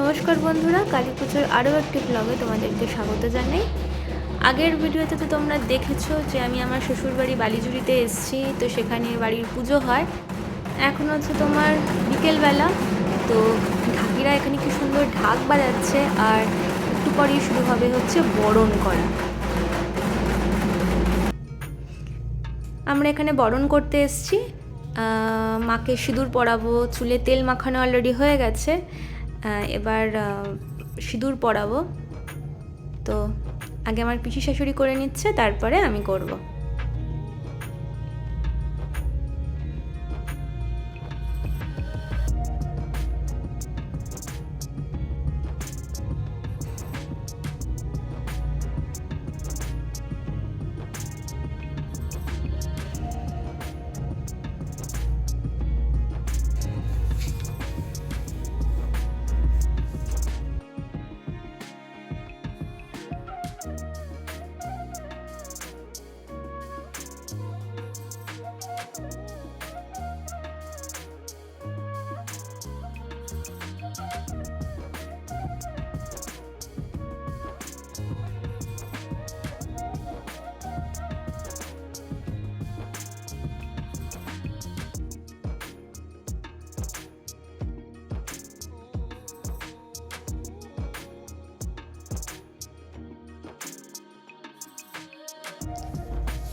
নমস্কার বন্ধুরা, কালী পুজোর আরও একটি ব্লগে তোমাদেরকে স্বাগত জানাই। আগের ভিডিওতে তো তোমরা দেখেছ যে আমি আমার শ্বশুরবাড়ি বালিজুড়িতে এসেছি, তো সেখানে বাড়ির পুজো হয়। এখন হচ্ছে তোমার বিকেলবেলা, তো ঢাকিরা এখানে কি সুন্দর ঢাক বাজাচ্ছে, আর একটু পরেই শুরু হবে হচ্ছে বরণ করা। আমরা এখানে বরণ করতে এসেছি। মাকে সিঁদুর পরাবো, চুলে তেল মাখানো অলরেডি হয়ে গেছে। এবার সিঁদুর পরাবো। তো আগে আমার পিসি শাশুড়ি করে নিচ্ছে তারপরে আমি করব।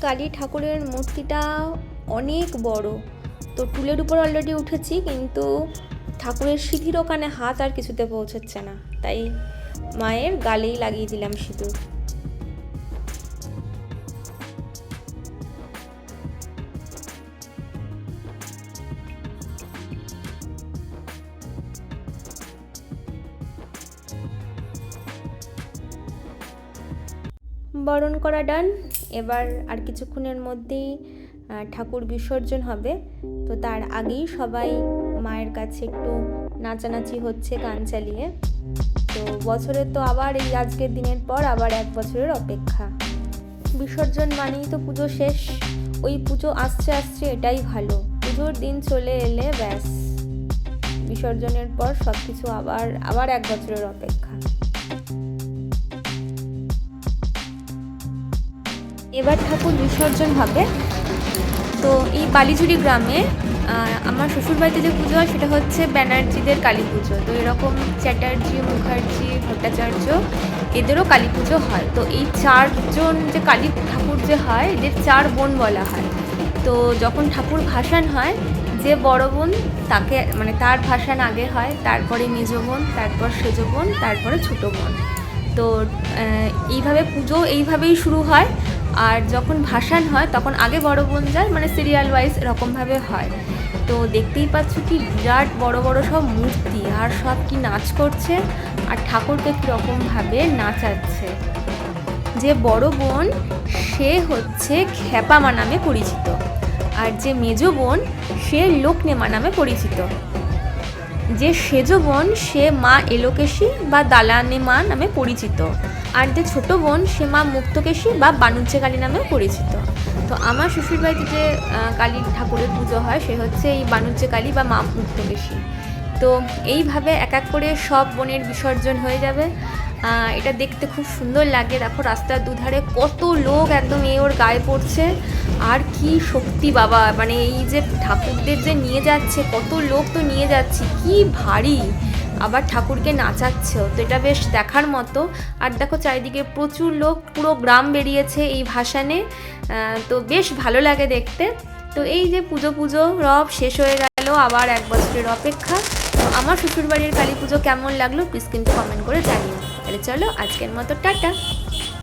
কালী ঠাকুরের মূর্তিটা অনেক বড়। তো টুলের উপর অলরেডি উঠেছি, কিন্তু ঠাকুরের সিঁথির ওখানে হাত আর কিছুতে পৌঁছচ্ছে না। তাই মায়ের গালেই লাগিয়ে দিলাম সিঁদুর। বরণ করা ডান এবার আর কিছুক্ষণের মধ্যেই ঠাকুর বিসর্জন হবে। তো তার আগেই সবাই মায়ের কাছে একটু নাচানাচি হচ্ছে গান চালিয়ে। তো বছরের তো আবার এই আজকের দিনের পর আবার এক বছরের অপেক্ষা। বিসর্জন মানেই তো পুজো শেষ। ওই পুজো আসছে আসছে এটাই ভালো। পুজোর দিন চলে এলে ব্যাস। বিসর্জনের পর সব কিছু আবার আবার এক বছরের অপেক্ষা। এবার ঠাকুর বিসর্জন হবে। তো এই বালিঝুড়ি গ্রামে আমার শ্বশুরবাড়িতে যে পুজো হয় সেটা হচ্ছে ব্যানার্জিদের কালী পুজো। তো এরকম চ্যাটার্জি, মুখার্জি, ভট্টাচার্য, এদেরও কালী পুজো হয়। তো এই চারজন যে কালী ঠাকুর যে হয়, এদের চার বোন বলা হয়। তো যখন ঠাকুর ভাসান হয়, যে বড় বোন তাকে মানে তার ভাসান আগে হয়, তারপরে মেজ বোন, তারপর সেজ বোন, তারপরে ছোটো বোন। তো এইভাবে পুজো এইভাবেই শুরু হয়। আর যখন ভাসান হয়, তখন আগে বড় বোন যায় মানে সিরিয়াল ওয়াইজ এরকমভাবে হয়। তো দেখতেই পাচ্ছ কি বিরাট বড় বড় সব মূর্তি, আর সব কি নাচ করছে, আর ঠাকুরকে কীরকমভাবে নাচাচ্ছে। যে বড় বোন, সে হচ্ছে খ্যাপামা নামে পরিচিত। আর যে মেজ বোন, সে লোকনেমা নামে পরিচিত। যে সেজ বোন, সে মা এলোকেশী বা দালানেমা নামে পরিচিত। আর যে ছোট বোন সে মা মুক্তকেশী বা বাণুজ্যে কালী নামে পরিচিত। তো আমার শ্বশুরবাড়িতে যে আহ, কালী ঠাকুরের পুজো হয় সে হচ্ছে এই বাণুজ্যে কালী বা মা মুক্তকেশী। তো এইভাবে এক এক করে সব বোনের বিসর্জন হয়ে যাবে। এটা দেখতে খুব সুন্দর লাগে। দেখো রাস্তার দুধারে কত লোক একদম এ ওর গায়ে পড়ছে। আর কি শক্তি বাবা! মানে এই যে ঠাকুরদের যে নিয়ে যাচ্ছে কত লোক তো নিয়ে যাচ্ছে কি ভারী! আবার ঠাকুরকে নাচাচ্ছেও। তো এটা বেশ দেখার মতো। আর দেখো চারিদিকে প্রচুর লোক, পুরো গ্রাম বেরিয়েছে এই ভাসানে। তো বেশ ভালো লাগে দেখতে। তো এই যে পুজো পুজো রব শেষ হয়ে গেল, আবার এক বছরের অপেক্ষা। তো আমার শ্বশুরবাড়ির কালী পুজো কেমন লাগল প্লিজ কিন্তু কমেন্ট করে জানিও। তাহলে চলো, আজকের মতো টাটা।